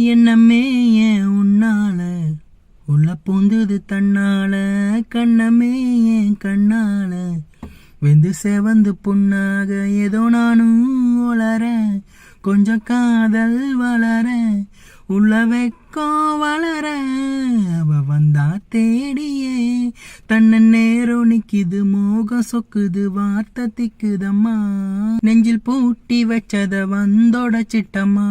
என்னமே ஏன் உன்னால? உள்ள பூந்தது தன்னால கண்ணமே ஏன் கண்ணால? வெந்து செவந்து புண்ணாக ஏதோ நானும் வளர கொஞ்சம் காதல் வளர உள்ள வெக்கம் வளர அவ வந்தா தேடியே தன்ன நேரம் நிக்குது மோகம் சொக்குது வார்த்தை திக்குதம்மா. நெஞ்சில் பூட்டி வச்சத வந்தோடச்சிட்டம்மா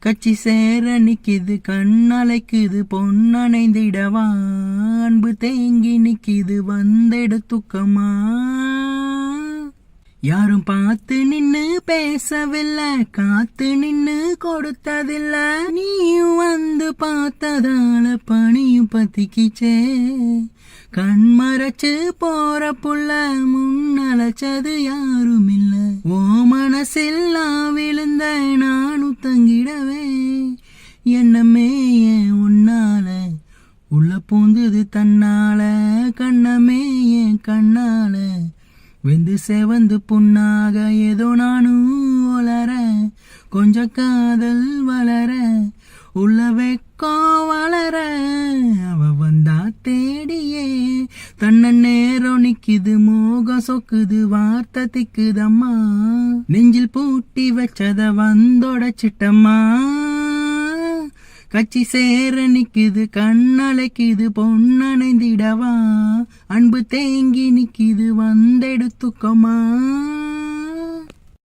கட்சி சேர நிக்கிது கண்ணலைக்குது பொன்னணைந்திடவா? அன்பு தேங்கி நிக்குது வந்தெடுத்துக்கமா யாரும் பார்த்து நின்னு பேசவில்லை காத்து நின்னு கொடுத்ததில்ல. நீயும் வந்து பார்த்ததால பணியும் பத்திக்கிச்சே. கண்மறைச்சு போற புள்ள முன்னழைச்சது யாரும் இல்ல ஓ மனசில் நான் விழுந்த நானும் தங்கிடவே. என்னமே ஏன் உன்னால. உள்ள பூந்தது தன்னால. கண்ணமே ஏன் கண்ணால. வெந்து செவந்து புண்ணாக ஏதோ நானும் வளர. கொஞ்ச காதல் வளர. உள்ள வெக்கம் வளர. அவ வந்தா தேடியே. தன்ன நேரம் நிக்குது மோகம் சொக்குது வார்த்தை திக்குதம்மா நெஞ்சில் பூட்டி வச்சத வந்தொடச்சிட்டம்மா கட்சி சேர நிக்குது கண்ணலைக்குது பொன்னணைந்திடவா. அன்பு தேங்கி நிக்குது வந்தெடுத்துக்கமா.